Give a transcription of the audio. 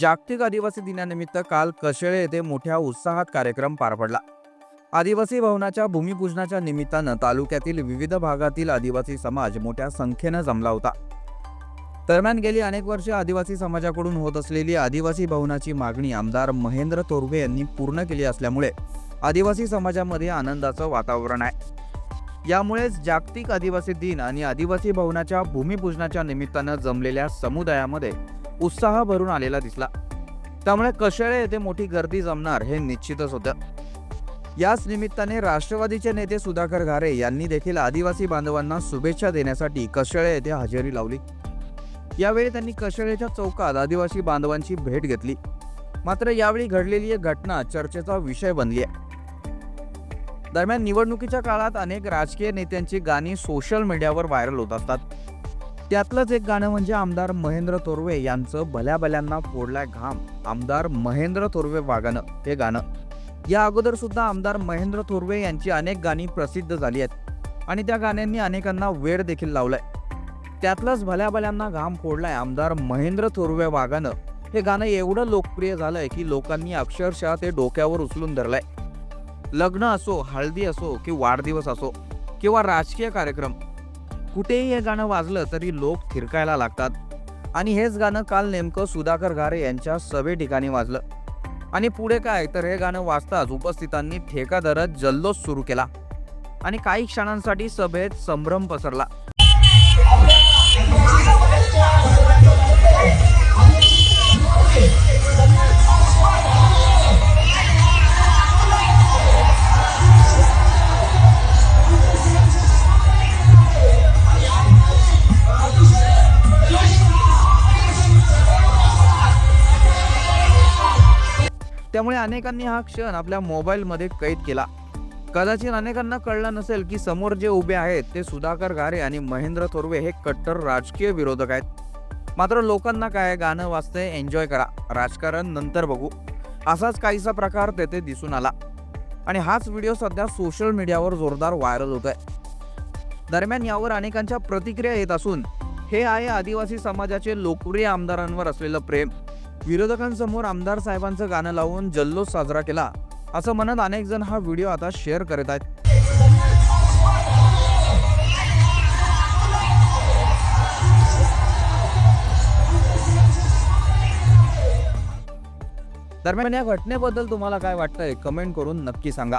जागतिक आदिवासी दिनानिमित्त काल कशेळे येथे मोठ्या उत्साहात कार्यक्रम पार पडला. आदिवासी भवनाच्या भूमिपूजनाच्या निमित्तानं तालुक्यातील विविध भागातील आदिवासी समाज मोठ्या संख्येनं जमला होता. दरम्यान गेली अनेक वर्षे आदिवासी समाजाकडून होत असलेली आदिवासी भवनाची मागणी आमदार महेंद्र तोरवे यांनी पूर्ण केली असल्यामुळे आदिवासी समाजामध्ये आनंदाचं वातावरण आहे. यामुळेच जागतिक आदिवासी दिन आणि आदिवासी भवनाच्या भूमिपूजनाच्या निमित्तानं जमलेल्या समुदायामध्ये उत्साह भरून आलेला दिसला. त्यामुळे कशेळे येथे मोठी गर्दी जमणार हे निश्चितच होतं. याच निमित्ताने राष्ट्रवादीचे नेते सुधाकर घारे यांनी देखील आदिवासी बांधवांना शुभेच्छा देण्यासाठी कशेळे येथे हजेरी लावली. यावेळी त्यांनी कशेळेच्या चौकात आदिवासी बांधवांची भेट घेतली. मात्र यावेळी घडलेली एक घटना चर्चेचा विषय बनली आहे. दरम्यान निवडणुकीच्या काळात अनेक राजकीय नेत्यांची गाणी सोशल मीडियावर व्हायरल होत असतात. त्यातलंच एक गाणं म्हणजे आमदार महेंद्र तोरवे यांचं भल्या भल्यांना फोडलाय घाम. आमदार महेंद्र तोरवे वागणं हे गाणं. या अगोदर सुद्धा आमदार महेंद्र थोरवे यांची अनेक गाणी प्रसिद्ध झाली आहेत. आणि त्या गाण्यांनी अनेकांना वेळ देखील लावलाय. त्यातलंच भल्या भल्यांना घाम फोडलाय आमदार महेंद्र थोरवे वागानं. हे गाणं एवढं लोकप्रिय झालंय की लोकांनी अक्षरशः ते डोक्यावर उचलून धरलंय. लग्न असो हळदी असो की वाढदिवस असो किंवा राजकीय कार्यक्रम कुठेही हे गाणं वाजलं तरी लोक थिरकायला लागतात. आणि हेच गाणं काल नेमकं सुधाकर घारे यांच्या सभे ठिकाणी वाजलं. आणि पुढे काय? तर हे गाणं वाजताच उपस्थितांनी ठेका धरत जल्लोष सुरू केला. आणि काही क्षणांसाठी सभेत संभ्रम पसरला. त्यामुळे अनेकांनी हा क्षण आपल्या मोबाईलमध्ये कैद केला. कदाचित अनेकांना कळलं नसेल की समोर जे उभे आहेत ते सुधाकर घारे आणि महेंद्र थोरवे हे कट्टर राजकीय विरोधक आहेत. मात्र लोकांना काय गाणं वाचते एन्जॉय करा. राजकारण नंतर बघू. असाच काहीसा प्रकार तेथे दिसून आला. आणि हाच व्हिडिओ सध्या सोशल मीडियावर जोरदार व्हायरल होत आहे दरम्यान यावर अनेकांच्या प्रतिक्रिया येत असून हे आहे आदिवासी समाजाचे लोकप्रिय आमदारांवर असलेलं प्रेम. विरोधकांसमोर आमदार साहेबांचं गाणं लावून जल्लोष साजरा केला असं म्हणत अनेक जण हा व्हिडिओ आता शेअर करत आहेत. दरम्यान या घटनेबद्दल तुम्हाला काय वाटतंय? कमेंट करून नक्की सांगा.